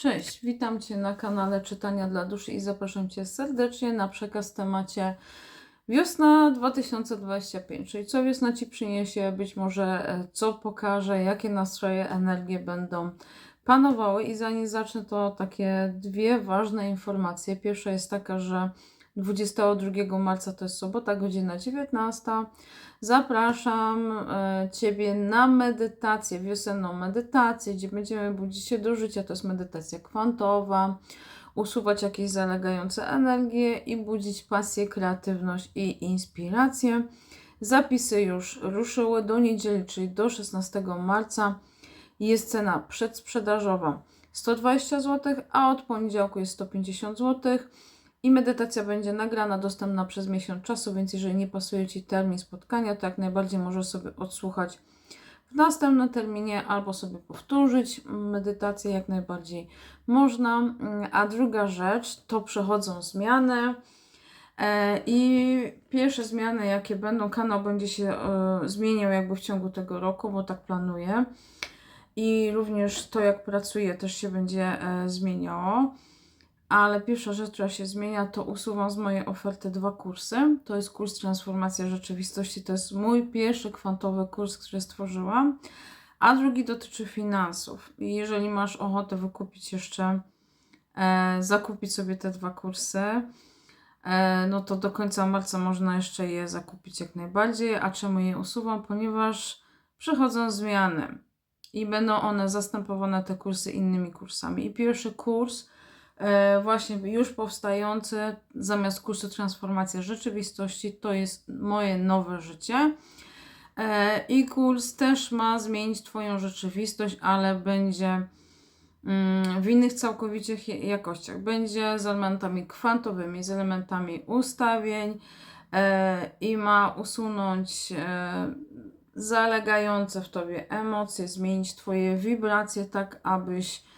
Cześć, witam Cię na kanale Czytania dla Duszy i zapraszam Cię serdecznie na przekaz w temacie wiosna 2025, czyli co wiosna Ci przyniesie, być może e, co pokaże, jakie nastroje, energie będą panowały i zanim zacznę to takie dwie ważne informacje. Pierwsza jest taka, że 22 marca to jest sobota, godzina 19. Zapraszam e, Ciebie na medytację, wiosenną medytację, gdzie będziemy budzić się do życia. To jest medytacja kwantowa, usuwać jakieś zalegające energie i budzić pasję, kreatywność i inspirację. Zapisy już ruszyły do niedzieli, czyli do 16 marca. Jest cena przedsprzedażowa 120 zł, a od poniedziałku jest 150 zł. I medytacja będzie nagrana, dostępna przez miesiąc czasu, więc jeżeli nie pasuje Ci termin spotkania, to jak najbardziej możesz sobie odsłuchać w następnym terminie albo sobie powtórzyć medytację, jak najbardziej można. A druga rzecz to przechodzą zmiany. E, I pierwsze zmiany, jakie będą, kanał będzie się e, zmieniał jakby w ciągu tego roku, bo tak planuję. I również to, jak pracuję, też się będzie e, zmieniało ale pierwsza rzecz, która się zmienia, to usuwam z mojej oferty dwa kursy. To jest kurs Transformacja Rzeczywistości, to jest mój pierwszy kwantowy kurs, który stworzyłam, a drugi dotyczy finansów. I jeżeli masz ochotę wykupić jeszcze, e, zakupić sobie te dwa kursy, e, no to do końca marca można jeszcze je zakupić jak najbardziej. A czemu je usuwam? Ponieważ przychodzą zmiany i będą one zastępowane te kursy innymi kursami. I pierwszy kurs właśnie już powstający zamiast kursu Transformacja Rzeczywistości, to jest moje nowe życie. E, I kurs też ma zmienić Twoją rzeczywistość, ale będzie mm, w innych całkowicie jakościach. Będzie z elementami kwantowymi, z elementami ustawień e, i ma usunąć zalegające w Tobie emocje, zmienić Twoje wibracje tak, abyś E,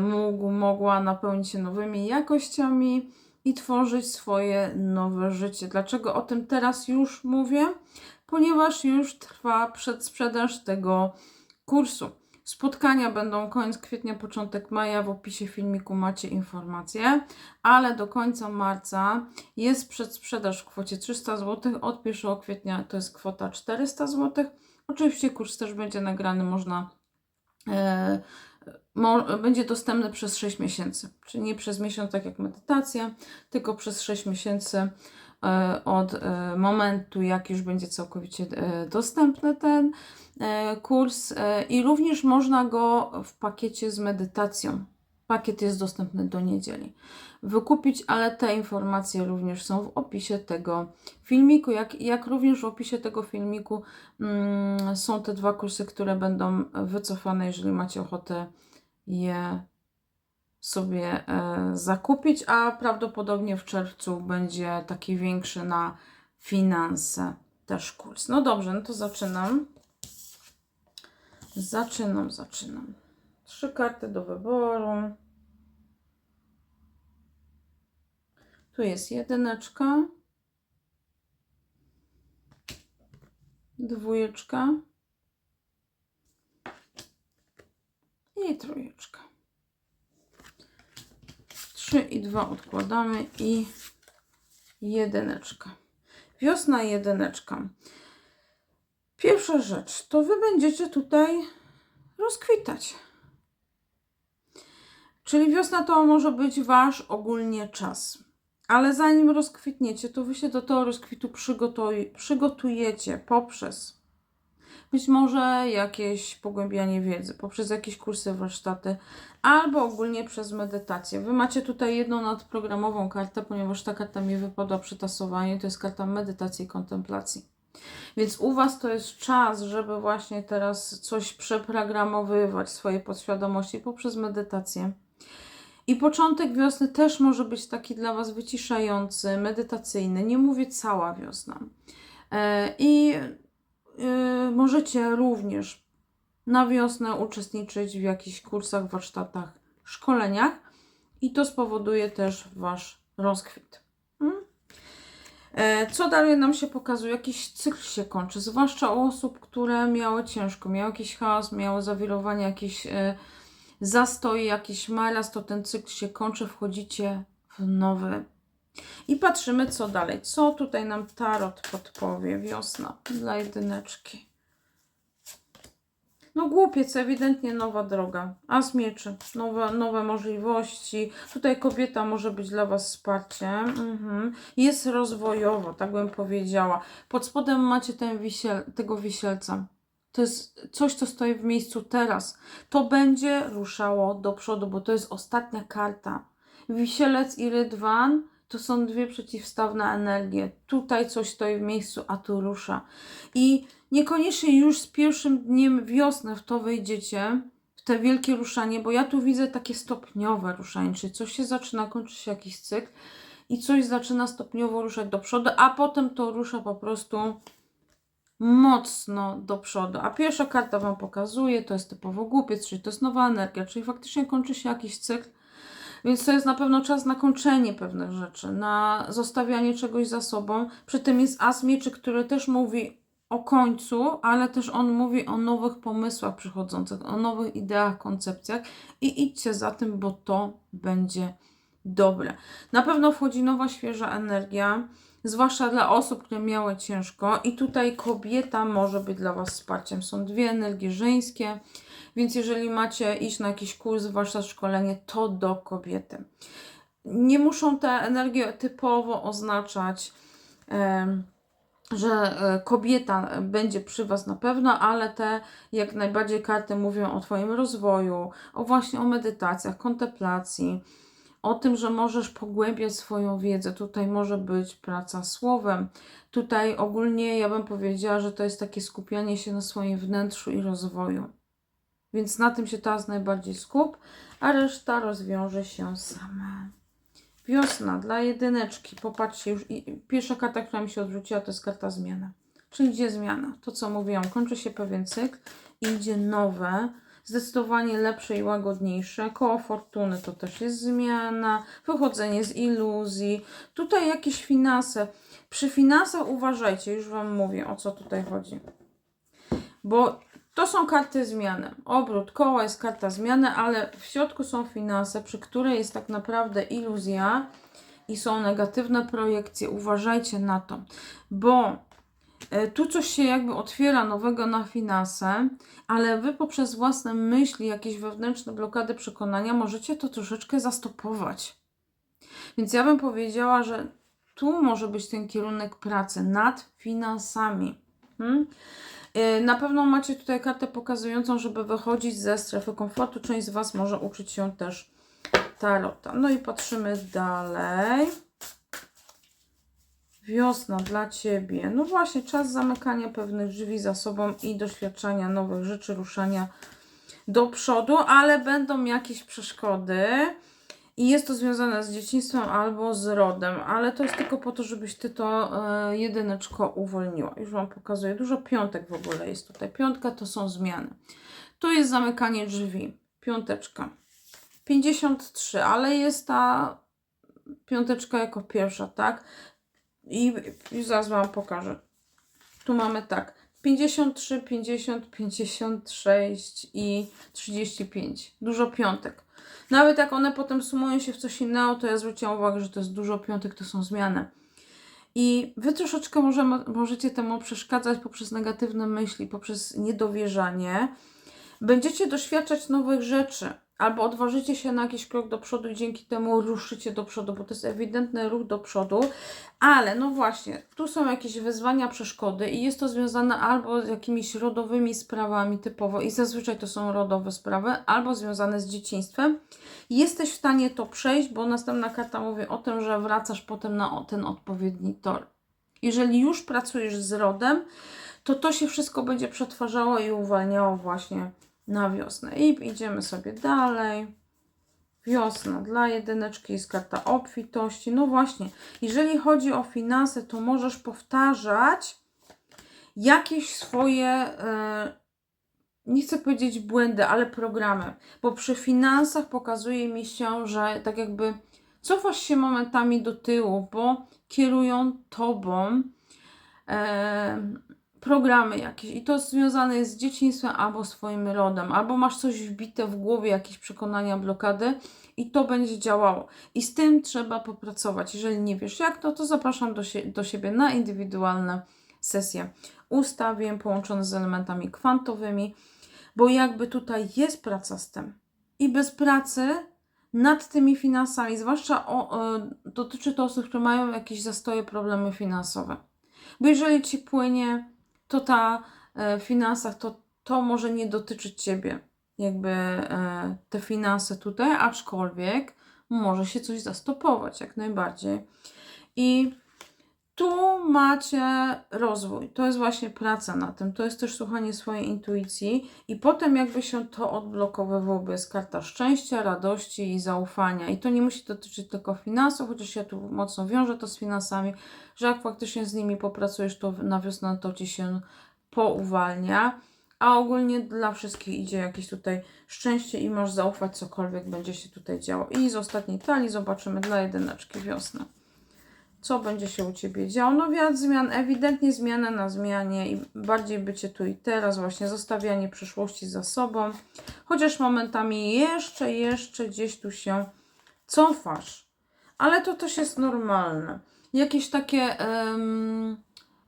mógł, mogła napełnić się nowymi jakościami i tworzyć swoje nowe życie. Dlaczego o tym teraz już mówię? Ponieważ już trwa przedsprzedaż tego kursu. Spotkania będą koniec kwietnia, początek maja. W opisie filmiku macie informacje, ale do końca marca jest przedsprzedaż w kwocie 300 zł. Od 1 kwietnia to jest kwota 400 zł. Oczywiście kurs też będzie nagrany, można. Będzie dostępny przez 6 miesięcy, czyli nie przez miesiąc, tak jak medytacja, tylko przez 6 miesięcy e, od e, momentu, jak już będzie całkowicie e, dostępny ten kurs i również można go w pakiecie z medytacją. Pakiet jest dostępny do niedzieli. Wykupić, ale te informacje również są w opisie tego filmiku, jak, jak również w opisie tego filmiku mm, są te dwa kursy, które będą wycofane, jeżeli macie ochotę je sobie e, zakupić, a prawdopodobnie w czerwcu będzie taki większy na finanse też kurs. No dobrze, no to zaczynam. Zaczynam, zaczynam. Trzy karty do wyboru. Tu jest jedyneczka. Dwójeczka. i trójeczka. 3 i 2 odkładamy i jedyneczka. Wiosna jedyneczka. Pierwsza rzecz, to Wy będziecie tutaj rozkwitać. Czyli wiosna to może być Wasz ogólnie czas. Ale zanim rozkwitniecie, to Wy się do tego rozkwitu przygotujecie poprzez być może jakieś pogłębianie wiedzy poprzez jakieś kursy, warsztaty, albo ogólnie przez medytację. Wy macie tutaj jedną nadprogramową kartę, ponieważ ta karta mi wypadła przy tasowaniu, to jest karta medytacji i kontemplacji. Więc u Was to jest czas, żeby właśnie teraz coś przeprogramowywać swojej podświadomości poprzez medytację. I początek wiosny też może być taki dla Was wyciszający, medytacyjny. Nie mówię cała wiosna. E, I yy, możecie również na wiosnę uczestniczyć w jakichś kursach, warsztatach, szkoleniach i to spowoduje też Wasz rozkwit. Hmm? E, co dalej nam się pokazuje? Jakiś cykl się kończy, zwłaszcza u osób, które miały ciężko, miały jakiś chaos, miały zawirowanie, jakieś e, zastoi, jakiś maraz, to ten cykl się kończy, wchodzicie w nowy. I patrzymy, co dalej. Co tutaj nam tarot podpowie? Wiosna dla jedyneczki. No głupiec, ewidentnie nowa droga. As mieczy, nowe, nowe możliwości. Tutaj kobieta może być dla Was wsparciem. Mhm. Jest rozwojowo, tak bym powiedziała. Pod spodem macie ten wisiel, tego wisielca. To jest coś, co stoi w miejscu teraz. To będzie ruszało do przodu, bo to jest ostatnia karta. Wisielec i rydwan to są dwie przeciwstawne energie. Tutaj coś stoi w miejscu, a tu rusza. I niekoniecznie już z pierwszym dniem wiosny w to wejdziecie, w te wielkie ruszanie, bo ja tu widzę takie stopniowe ruszanie, czyli coś się zaczyna, kończy się jakiś cykl i coś zaczyna stopniowo ruszać do przodu, a potem to rusza po prostu mocno do przodu. A pierwsza karta Wam pokazuje, to jest typowo głupiec, czyli to jest nowa energia, czyli faktycznie kończy się jakiś cykl, więc to jest na pewno czas na kończenie pewnych rzeczy, na zostawianie czegoś za sobą. Przy tym jest as mieczy, który też mówi o końcu, ale też on mówi o nowych pomysłach przychodzących, o nowych ideach, koncepcjach i idźcie za tym, bo to będzie dobre. Na pewno wchodzi nowa, świeża energia, zwłaszcza dla osób, które miały ciężko i tutaj kobieta może być dla Was wsparciem. Są dwie energie żeńskie, więc jeżeli macie iść na jakiś kurs, zwłaszcza szkolenie, to do kobiety. Nie muszą te energie typowo oznaczać, że e, kobieta będzie przy Was na pewno, ale te jak najbardziej karty mówią o Twoim rozwoju, o właśnie o medytacjach, kontemplacji, o tym, że możesz pogłębiać swoją wiedzę. Tutaj może być praca słowem. Tutaj ogólnie ja bym powiedziała, że to jest takie skupianie się na swoim wnętrzu i rozwoju. Więc na tym się teraz najbardziej skup, a reszta rozwiąże się sama. Wiosna dla jedyneczki. Popatrzcie, już pierwsza karta, która mi się odwróciła, to jest karta zmiana. Czyli idzie zmiana. To, co mówiłam, kończy się pewien cykl idzie nowe, zdecydowanie lepsze i łagodniejsze. Koło fortuny to też jest zmiana, wychodzenie z iluzji. Tutaj jakieś finanse. Przy finansach uważajcie, już Wam mówię, o co tutaj chodzi. Bo to są karty zmiany. Obrót koła jest karta zmiany, ale w środku są finanse, przy której jest tak naprawdę iluzja i są negatywne projekcje. Uważajcie na to, bo tu coś się jakby otwiera nowego na finanse, ale wy poprzez własne myśli, jakieś wewnętrzne blokady przekonania możecie to troszeczkę zastopować. Więc ja bym powiedziała, że tu może być ten kierunek pracy nad finansami. Hmm? Yy, Na pewno macie tutaj kartę pokazującą, żeby wychodzić ze strefy komfortu. Część z Was może uczyć się też tarota. No i patrzymy dalej. Wiosna dla Ciebie. No właśnie, czas zamykania pewnych drzwi za sobą i doświadczania nowych rzeczy, ruszania do przodu, ale będą jakieś przeszkody. I jest to związane z dzieciństwem albo z rodem, ale to jest tylko po to, żebyś ty to e, jedyneczko uwolniła. Już Wam pokazuję. Dużo piątek w ogóle jest tutaj. Piątka to są zmiany. Tu jest zamykanie drzwi. Piąteczka. 53, ale jest ta piąteczka jako pierwsza, tak? I zaraz Wam pokażę. Tu mamy tak. 53, 50, 56 i 35. Dużo piątek. Nawet jak one potem sumują się w coś innego, to ja zwróciłam uwagę, że to jest dużo piątek, to są zmiany. I wy troszeczkę możemy, możecie temu przeszkadzać poprzez negatywne myśli, poprzez niedowierzanie. Będziecie doświadczać nowych rzeczy, albo odważycie się na jakiś krok do przodu i dzięki temu ruszycie do przodu, bo to jest ewidentny ruch do przodu. Ale no właśnie, tu są jakieś wyzwania, przeszkody i jest to związane albo z jakimiś rodowymi sprawami typowo i zazwyczaj to są rodowe sprawy, albo związane z dzieciństwem. Jesteś w stanie to przejść, bo następna karta mówi o tym, że wracasz potem na ten odpowiedni tor. Jeżeli już pracujesz z rodem, to to się wszystko będzie przetwarzało i uwalniało właśnie na wiosnę. I idziemy sobie dalej. Wiosna dla jedyneczki jest karta obfitości. No właśnie, jeżeli chodzi o finanse, to możesz powtarzać jakieś swoje, e, nie chcę powiedzieć błędy, ale programy. Bo przy finansach pokazuje mi się, że tak jakby cofasz się momentami do tyłu, bo kierują tobą e, programy jakieś i to związane jest z dzieciństwem albo swoim rodem, albo masz coś wbite w głowie, jakieś przekonania, blokady i to będzie działało. I z tym trzeba popracować. Jeżeli nie wiesz jak, no to zapraszam do, do siebie na indywidualne sesje ustawień połączone z elementami kwantowymi, bo jakby tutaj jest praca z tym. I bez pracy nad tymi finansami, zwłaszcza o, dotyczy to osób, które mają jakieś zastoje, problemy finansowe. Bo jeżeli ci płynie, to ta e, w finansach, to, to może nie dotyczyć ciebie, jakby e, te finanse tutaj, aczkolwiek może się coś zastopować, jak najbardziej. I tu macie rozwój. To jest właśnie praca na tym. To jest też słuchanie swojej intuicji. I potem jakby się to odblokowywało, bo jest karta szczęścia, radości i zaufania. I to nie musi dotyczyć tylko finansów, chociaż ja tu mocno wiążę to z finansami, że jak faktycznie z nimi popracujesz, to na wiosnę to Ci się pouwalnia. A ogólnie dla wszystkich idzie jakieś tutaj szczęście i masz zaufać cokolwiek będzie się tutaj działo. I z ostatniej talii zobaczymy dla jedyneczki wiosnę co będzie się u Ciebie działo. No wiatr zmian, ewidentnie zmiana na zmianie i bardziej bycie tu i teraz, właśnie zostawianie przyszłości za sobą. Chociaż momentami jeszcze, jeszcze gdzieś tu się cofasz. Ale to też jest normalne. Jakieś takie um,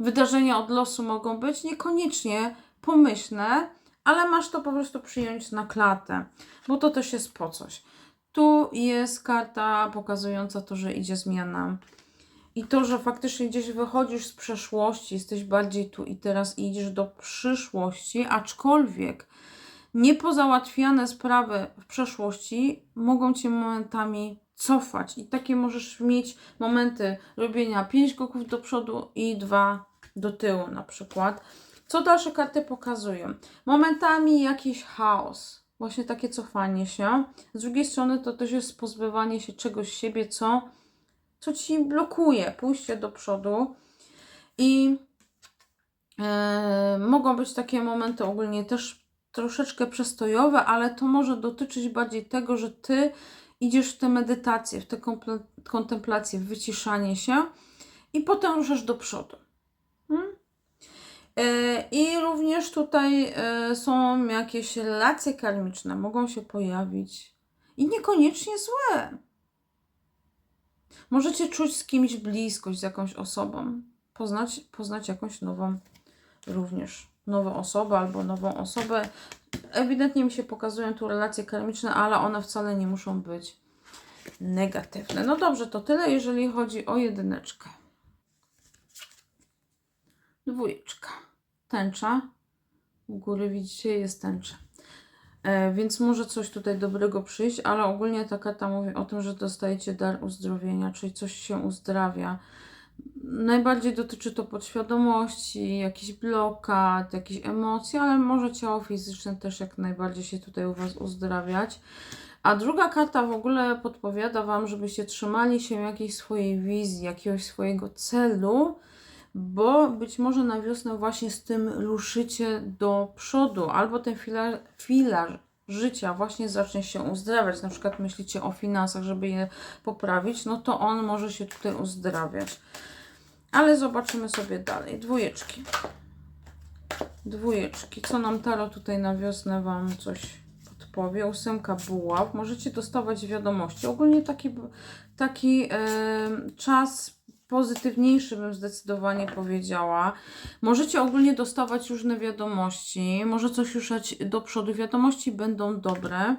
wydarzenia od losu mogą być niekoniecznie pomyślne, ale masz to po prostu przyjąć na klatę, bo to też jest po coś. Tu jest karta pokazująca to, że idzie zmiana i to, że faktycznie gdzieś wychodzisz z przeszłości, jesteś bardziej tu i teraz i idziesz do przyszłości, aczkolwiek niepozałatwiane sprawy w przeszłości mogą cię momentami cofać. I takie możesz mieć momenty robienia 5 kroków do przodu i 2 do tyłu na przykład. Co dalsze karty pokazują? Momentami jakiś chaos, właśnie takie cofanie się. Z drugiej strony to też jest pozbywanie się czegoś siebie, co co ci blokuje pójście do przodu. I e, mogą być takie momenty ogólnie też troszeczkę przestojowe, ale to może dotyczyć bardziej tego, że ty idziesz w te medytacje, w te kontemplacje, w wyciszanie się i potem ruszasz do przodu. Hmm? E, I również tutaj e, są jakieś relacje karmiczne, mogą się pojawić i niekoniecznie złe. Możecie czuć z kimś bliskość, z jakąś osobą. Poznać, poznać jakąś nową również nową osobę albo nową osobę. Ewidentnie mi się pokazują tu relacje karmiczne, ale one wcale nie muszą być negatywne. No dobrze, to tyle, jeżeli chodzi o jedyneczkę. Dwójeczka. Tęcza. U góry widzicie, jest tęcza. E, więc może coś tutaj dobrego przyjść, ale ogólnie ta karta mówi o tym, że dostajecie dar uzdrowienia, czyli coś się uzdrawia. Najbardziej dotyczy to podświadomości, jakichś blokad, jakichś emocji, ale może ciało fizyczne też jak najbardziej się tutaj u Was uzdrawiać. A druga karta w ogóle podpowiada Wam, żebyście trzymali się jakiejś swojej wizji, jakiegoś swojego celu, bo być może na wiosnę właśnie z tym ruszycie do przodu, albo ten filar, filar życia właśnie zacznie się uzdrawiać. Na przykład myślicie o finansach, żeby je poprawić, no to on może się tutaj uzdrawiać. Ale zobaczymy sobie dalej. Dwójeczki. Dwójeczki. Co nam Taro tutaj na wiosnę Wam coś podpowie? Ósemka buław. Możecie dostawać wiadomości. Ogólnie taki, taki e, czas pozytywniejszy, bym zdecydowanie powiedziała. Możecie ogólnie dostawać różne wiadomości, może coś ruszać do przodu. Wiadomości będą dobre.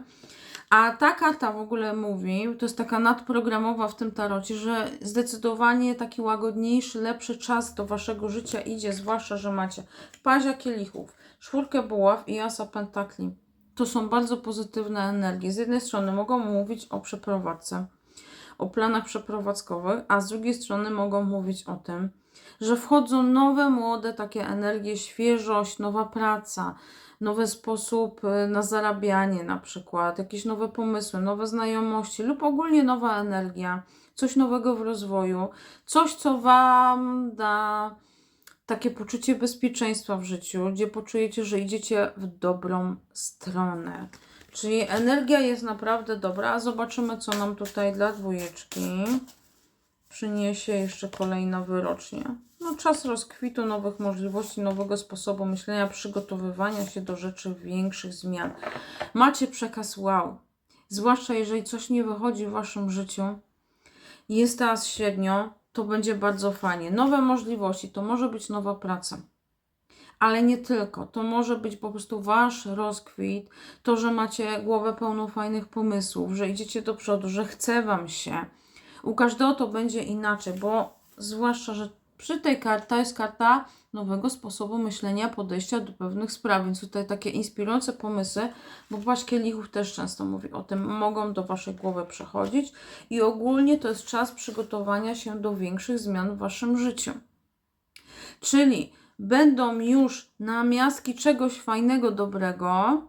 A ta karta w ogóle mówi, to jest taka nadprogramowa w tym tarocie, że zdecydowanie taki łagodniejszy, lepszy czas do waszego życia idzie, zwłaszcza, że macie pazia kielichów, czwórkę buław i asa pentakli. To są bardzo pozytywne energie. Z jednej strony mogą mówić o przeprowadzce, o planach przeprowadzkowych, a z drugiej strony mogą mówić o tym, że wchodzą nowe, młode takie energie, świeżość, nowa praca, nowy sposób y, na zarabianie na przykład, jakieś nowe pomysły, nowe znajomości lub ogólnie nowa energia, coś nowego w rozwoju, coś co Wam da takie poczucie bezpieczeństwa w życiu, gdzie poczujecie, że idziecie w dobrą stronę. Czyli energia jest naprawdę dobra. Zobaczymy, co nam tutaj dla dwójeczki przyniesie jeszcze kolejna wyrocznia. No, czas rozkwitu, nowych możliwości, nowego sposobu myślenia, przygotowywania się do rzeczy większych zmian. Macie przekaz wow. Zwłaszcza jeżeli coś nie wychodzi w waszym życiu, jest teraz średnio, to będzie bardzo fajnie. Nowe możliwości, to może być nowa praca. Ale nie tylko. To może być po prostu wasz rozkwit, to, że macie głowę pełną fajnych pomysłów, że idziecie do przodu, że chce wam się. U każdego to będzie inaczej, bo zwłaszcza, że przy tej karcie to jest karta nowego sposobu myślenia, podejścia do pewnych spraw, więc tutaj takie inspirujące pomysły, bo Paść Kielichów też często mówi o tym, mogą do Waszej głowy przechodzić i ogólnie to jest czas przygotowania się do większych zmian w Waszym życiu. Czyli będą już namiastki czegoś fajnego, dobrego,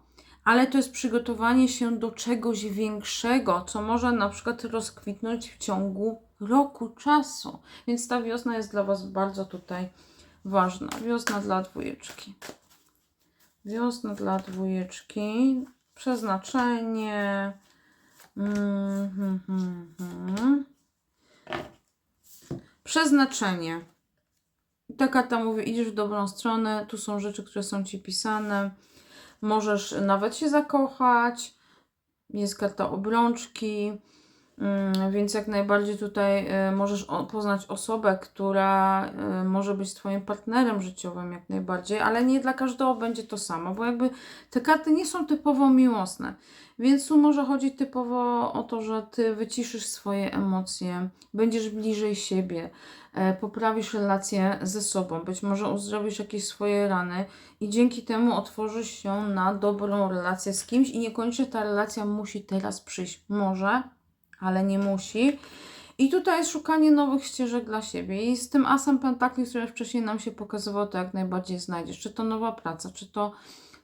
ale to jest przygotowanie się do czegoś większego, co może na przykład rozkwitnąć w ciągu roku czasu. Więc ta wiosna jest dla Was bardzo tutaj ważna. Wiosna dla dwójeczki. Wiosna dla dwójeczki. Przeznaczenie. Mm, hmm, hmm, hmm. Przeznaczenie. Ta karta mówi, idziesz w dobrą stronę, tu są rzeczy, które są Ci pisane. Możesz nawet się zakochać. Jest karta obrączki. Mm, Więc jak najbardziej tutaj y, możesz poznać osobę, która y, może być Twoim partnerem życiowym, jak najbardziej, ale nie dla każdego będzie to samo, bo jakby te karty nie są typowo miłosne. Więc tu może chodzić typowo o to, że Ty wyciszysz swoje emocje, będziesz bliżej siebie, e, poprawisz relacje ze sobą, być może uzdrowisz jakieś swoje rany i dzięki temu otworzysz się na dobrą relację z kimś i niekoniecznie ta relacja musi teraz przyjść. Może, ale nie musi. I tutaj jest szukanie nowych ścieżek dla siebie. I z tym asem pentakli, który wcześniej nam się pokazywał, to jak najbardziej znajdziesz. Czy to nowa praca, czy to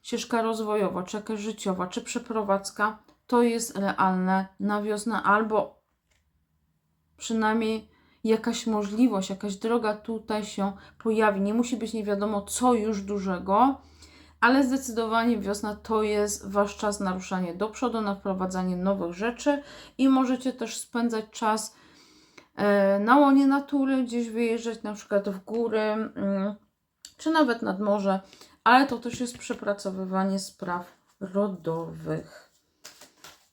ścieżka rozwojowa, czy jakaś życiowa, czy przeprowadzka. To jest realne na wiosnę, albo przynajmniej jakaś możliwość, jakaś droga tutaj się pojawi. Nie musi być nie wiadomo co już dużego, ale zdecydowanie wiosna to jest Wasz czas na ruszanie do przodu, na wprowadzanie nowych rzeczy i możecie też spędzać czas e, na łonie natury, gdzieś wyjeżdżać na przykład w góry, mm, czy nawet nad morze, ale to też jest przepracowywanie spraw rodowych.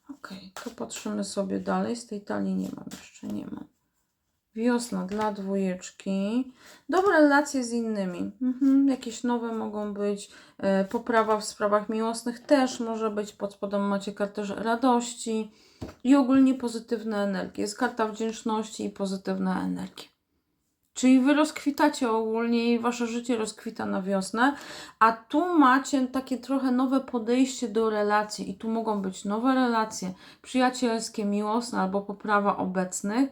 Ok, to patrzymy sobie dalej. Z tej talii nie mam jeszcze, nie mam. Wiosna dla dwójeczki. Dobre relacje z innymi. Mhm, jakieś nowe mogą być. E, poprawa w sprawach miłosnych też może być. Pod spodem macie kartę radości i ogólnie pozytywne energie. Jest karta wdzięczności i pozytywne energie. Czyli wy rozkwitacie ogólnie i wasze życie rozkwita na wiosnę, a tu macie takie trochę nowe podejście do relacji i tu mogą być nowe relacje przyjacielskie, miłosne albo poprawa obecnych,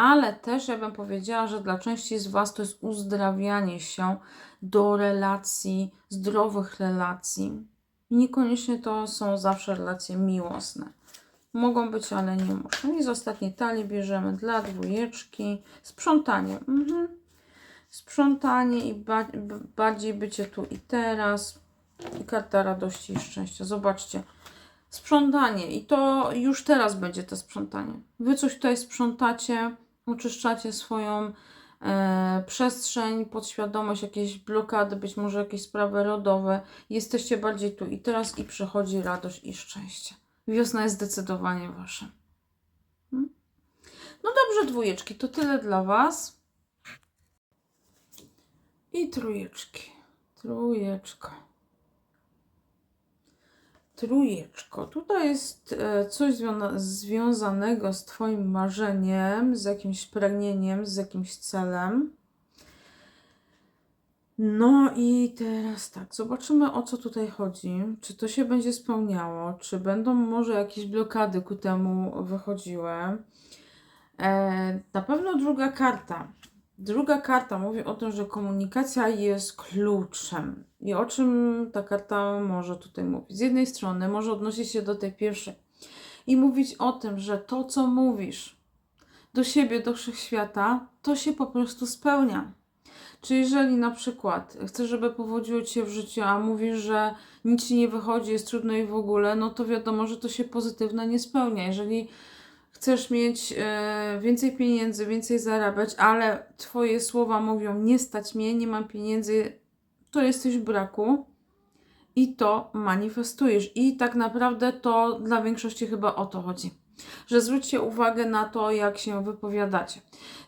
ale też ja bym powiedziała, że dla części z was to jest uzdrawianie się do relacji, zdrowych relacji. Niekoniecznie to są zawsze relacje miłosne. Mogą być, ale nie muszą. I z ostatniej talii bierzemy dla dwójeczki sprzątanie. Mhm. Sprzątanie i ba bardziej bycie tu i teraz. I karta radości i szczęścia. Zobaczcie. Sprzątanie. I to już teraz będzie to sprzątanie. Wy coś tutaj sprzątacie, oczyszczacie swoją e, przestrzeń, podświadomość, jakieś blokady, być może jakieś sprawy rodowe. Jesteście bardziej tu i teraz i przychodzi radość i szczęście. Wiosna jest zdecydowanie wasza. Hmm? No dobrze, dwójeczki, to tyle dla was. I trójeczki. Trójeczko. Trójeczko. Tutaj jest e, coś związanego z Twoim marzeniem, z jakimś pragnieniem, z jakimś celem. No i teraz tak, zobaczymy o co tutaj chodzi. Czy to się będzie spełniało, czy będą może jakieś blokady ku temu wychodziły. E, na pewno druga karta. Druga karta mówi o tym, że komunikacja jest kluczem. I o czym ta karta może tutaj mówić? Z jednej strony może odnosić się do tej pierwszej i mówić o tym, że to, co mówisz do siebie, do wszechświata, to się po prostu spełnia. Czy jeżeli na przykład chcesz, żeby powodziło Ci się w życiu, a mówisz, że nic Ci nie wychodzi, jest trudno i w ogóle, no to wiadomo, że to się pozytywne nie spełnia. Jeżeli chcesz mieć e, więcej pieniędzy, więcej zarabiać, ale Twoje słowa mówią: Nie stać mnie, nie mam pieniędzy, to jesteś w braku i to manifestujesz. I tak naprawdę to dla większości chyba o to chodzi. Że zwróćcie uwagę na to, jak się wypowiadacie.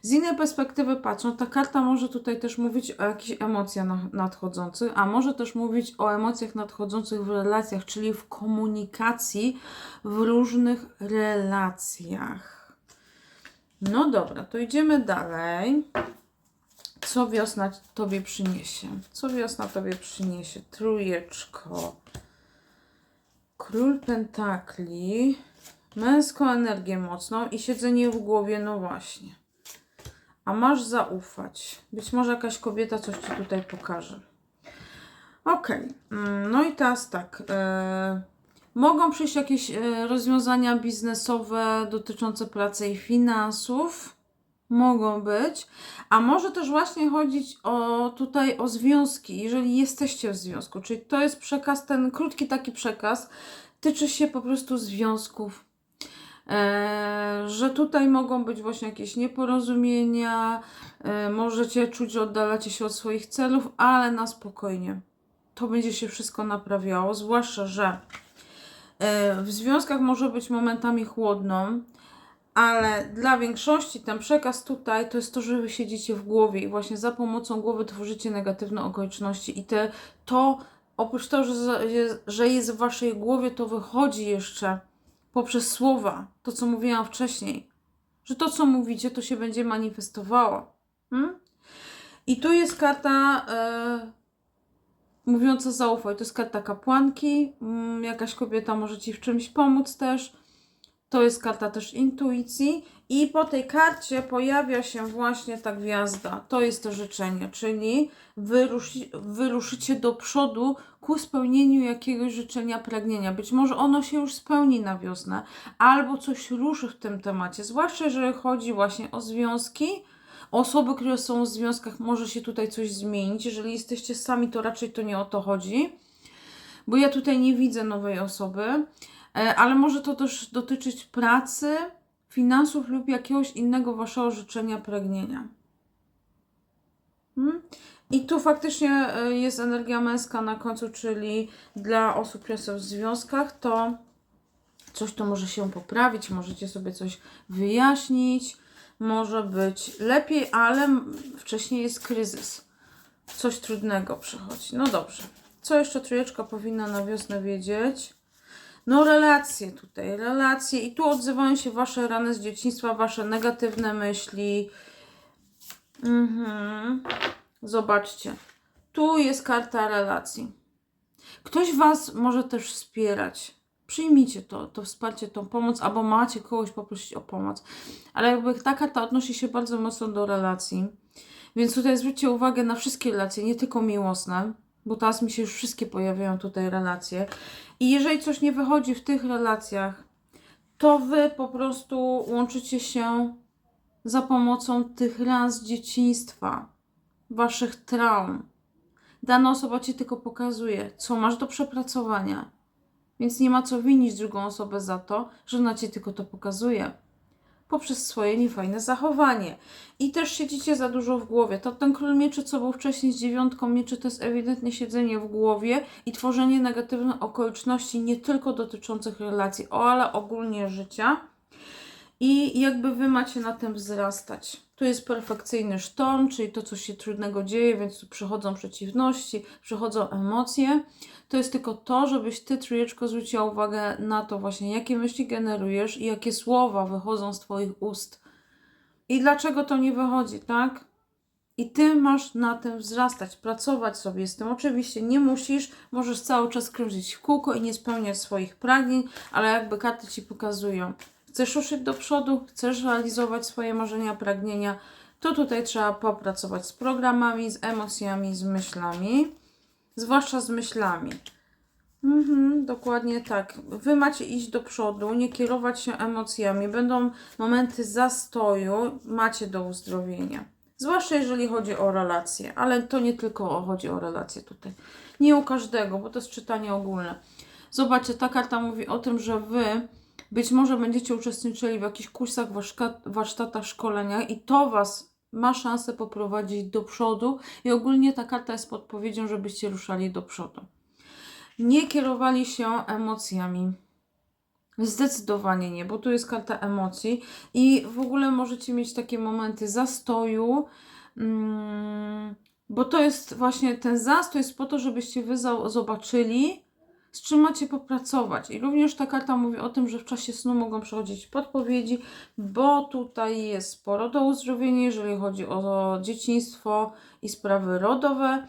Z innej perspektywy patrząc, ta karta może tutaj też mówić o jakichś emocjach na- nadchodzących, a może też mówić o emocjach nadchodzących w relacjach, czyli w komunikacji w różnych relacjach. No dobra, to idziemy dalej. Co wiosna tobie przyniesie? Co wiosna tobie przyniesie? Trójeczko. Król Pentakli. Męską energię mocną i siedzenie w głowie, no właśnie. A masz zaufać. Być może jakaś kobieta coś ci tutaj pokaże. Okej. mm, No i teraz tak. E, mogą przyjść jakieś e, rozwiązania biznesowe dotyczące pracy i finansów. Mogą być. A może też właśnie chodzić o tutaj o związki, jeżeli jesteście w związku. Czyli to jest przekaz, ten krótki taki przekaz, tyczy się po prostu związków. E, że tutaj mogą być właśnie jakieś nieporozumienia, e, możecie czuć, że oddalacie się od swoich celów, ale na spokojnie. To będzie się wszystko naprawiało, zwłaszcza, że e, w związkach może być momentami chłodno, ale dla większości ten przekaz tutaj to jest to, że wy siedzicie w głowie i właśnie za pomocą głowy tworzycie negatywne okoliczności i te, to oprócz tego, że, że jest w waszej głowie, to wychodzi jeszcze poprzez słowa, to co mówiłam wcześniej, że to co mówicie, to się będzie manifestowało. Hmm? I tu jest karta e, mówiąca zaufaj, to jest karta kapłanki, mm, jakaś kobieta może ci w czymś pomóc też. To jest karta też intuicji i po tej karcie pojawia się właśnie ta gwiazda. To jest to życzenie, czyli wyruszy, wyruszycie do przodu ku spełnieniu jakiegoś życzenia, pragnienia. Być może ono się już spełni na wiosnę, albo coś ruszy w tym temacie, zwłaszcza jeżeli chodzi właśnie o związki. Osoby, które są w związkach, może się tutaj coś zmienić. Jeżeli jesteście sami, to raczej to nie o to chodzi, bo ja tutaj nie widzę nowej osoby. E, ale może to też dotyczyć pracy, finansów lub jakiegoś innego waszego życzenia, pragnienia. Hmm? I tu faktycznie e, jest energia męska na końcu, czyli dla osób, które są w związkach, to coś to może się poprawić, możecie sobie coś wyjaśnić, może być lepiej, ale wcześniej jest kryzys. Coś trudnego przychodzi. No dobrze. Co jeszcze trójeczka powinna na wiosnę wiedzieć? No relacje tutaj, relacje i tu odzywają się wasze rany z dzieciństwa, wasze negatywne myśli. Mhm. Zobaczcie. Tu jest karta relacji. Ktoś was może też wspierać. Przyjmijcie to, to wsparcie, tą pomoc, albo macie kogoś poprosić o pomoc. Ale jakby ta karta odnosi się bardzo mocno do relacji. Więc tutaj zwróćcie uwagę na wszystkie relacje, nie tylko miłosne, bo teraz mi się już wszystkie pojawiają tutaj relacje. I jeżeli coś nie wychodzi w tych relacjach, to wy po prostu łączycie się za pomocą tych ran z dzieciństwa, waszych traum. Dana osoba ci tylko pokazuje, co masz do przepracowania. Więc nie ma co winić drugą osobę za to, że ona ci tylko to pokazuje. Poprzez swoje niefajne zachowanie. I też siedzicie za dużo w głowie. To ten król mieczy, co był wcześniej z dziewiątką mieczy, to jest ewidentnie siedzenie w głowie i tworzenie negatywnych okoliczności, nie tylko dotyczących relacji, ale ogólnie życia. I jakby wy macie na tym wzrastać. Tu jest perfekcyjny sztorm, czyli to, co się trudnego dzieje, więc tu przychodzą przeciwności, przychodzą emocje. To jest tylko to, żebyś ty, trójeczko, zwróciła uwagę na to właśnie, jakie myśli generujesz i jakie słowa wychodzą z twoich ust. I dlaczego to nie wychodzi, tak? I ty masz na tym wzrastać, pracować sobie z tym. Oczywiście nie musisz, możesz cały czas krążyć w kółko i nie spełniać swoich pragnień, ale jakby karty ci pokazują. Chcesz ruszyć do przodu, chcesz realizować swoje marzenia, pragnienia, to tutaj trzeba popracować z programami, z emocjami, z myślami, zwłaszcza z myślami. Mhm, dokładnie tak. Wy macie iść do przodu, nie kierować się emocjami. Będą momenty zastoju, macie do uzdrowienia. Zwłaszcza jeżeli chodzi o relacje, ale to nie tylko chodzi o relacje tutaj. Nie u każdego, bo to jest czytanie ogólne. Zobaczcie, ta karta mówi o tym, że wy Być może będziecie uczestniczyli w jakichś kursach, warsztatach, szkoleniach i to Was ma szansę poprowadzić do przodu i ogólnie ta karta jest podpowiedzią, żebyście ruszali do przodu. Nie kierowali się emocjami. Zdecydowanie nie, bo tu jest karta emocji i w ogóle możecie mieć takie momenty zastoju, mm, bo to jest właśnie ten zastój jest po to, żebyście wy zobaczyli, z czym macie popracować. I również ta karta mówi o tym, że w czasie snu mogą przychodzić podpowiedzi, bo tutaj jest sporo do uzdrowienia, jeżeli chodzi o dzieciństwo i sprawy rodowe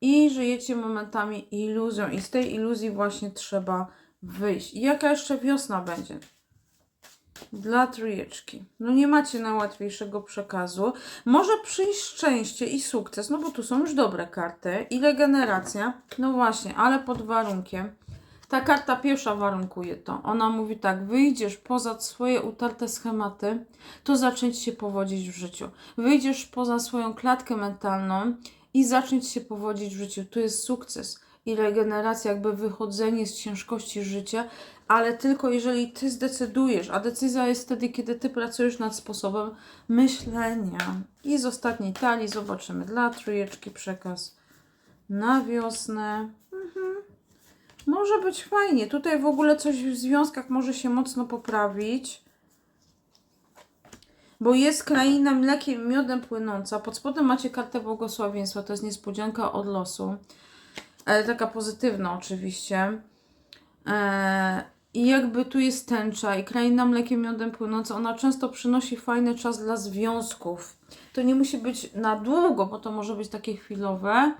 i żyjecie momentami iluzją i z tej iluzji właśnie trzeba wyjść. I jaka jeszcze wiosna będzie? Dla trójeczki. No nie macie najłatwiejszego przekazu. Może przyjść szczęście i sukces, no bo tu są już dobre karty. I regeneracja. No właśnie, ale pod warunkiem. Ta karta pierwsza warunkuje to. Ona mówi tak, wyjdziesz poza swoje utarte schematy, to zacząć się powodzić w życiu. Wyjdziesz poza swoją klatkę mentalną i zacząć się powodzić w życiu. Tu jest sukces i regeneracja, jakby wychodzenie z ciężkości życia, ale tylko jeżeli ty zdecydujesz, a decyzja jest wtedy, kiedy ty pracujesz nad sposobem myślenia. I z ostatniej talii zobaczymy dla trójeczki przekaz na wiosnę. Może być fajnie. Tutaj w ogóle coś w związkach może się mocno poprawić. Bo jest kraina mlekiem miodem płynąca. Pod spodem macie kartę błogosławieństwa. To jest niespodzianka od losu. Ale taka pozytywna oczywiście. E, I jakby tu jest tęcza i kraina mlekiem miodem płynąca. Ona często przynosi fajny czas dla związków. To nie musi być na długo, bo to może być takie chwilowe.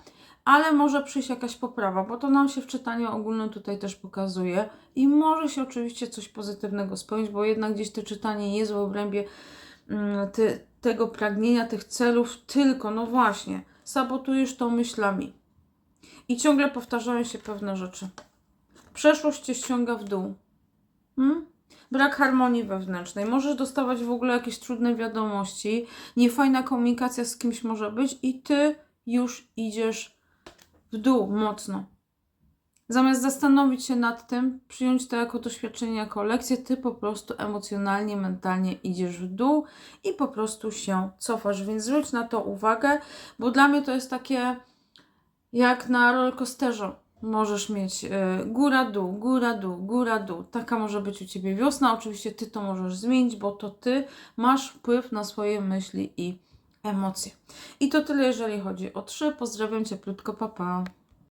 Ale może przyjść jakaś poprawa, bo to nam się w czytaniu ogólnym tutaj też pokazuje. I może się oczywiście coś pozytywnego spełnić, bo jednak gdzieś to czytanie jest w obrębie mm, ty, tego pragnienia, tych celów, tylko, no właśnie, sabotujesz to myślami. I ciągle powtarzają się pewne rzeczy. Przeszłość cię ściąga w dół. Hmm? Brak harmonii wewnętrznej. Możesz dostawać w ogóle jakieś trudne wiadomości. Niefajna komunikacja z kimś może być i ty już idziesz w dół mocno. Zamiast zastanowić się nad tym, przyjąć to jako doświadczenie, jako lekcję, ty po prostu emocjonalnie, mentalnie idziesz w dół i po prostu się cofasz. Więc zwróć na to uwagę, bo dla mnie to jest takie jak na rollercoasterze. Możesz mieć y, góra, dół, góra, dół, góra, dół. Taka może być u ciebie wiosna. Oczywiście ty to możesz zmienić, bo to ty masz wpływ na swoje myśli i emocje. I to tyle, jeżeli chodzi o trzy. Pozdrawiam cieplutko, papa. Pa.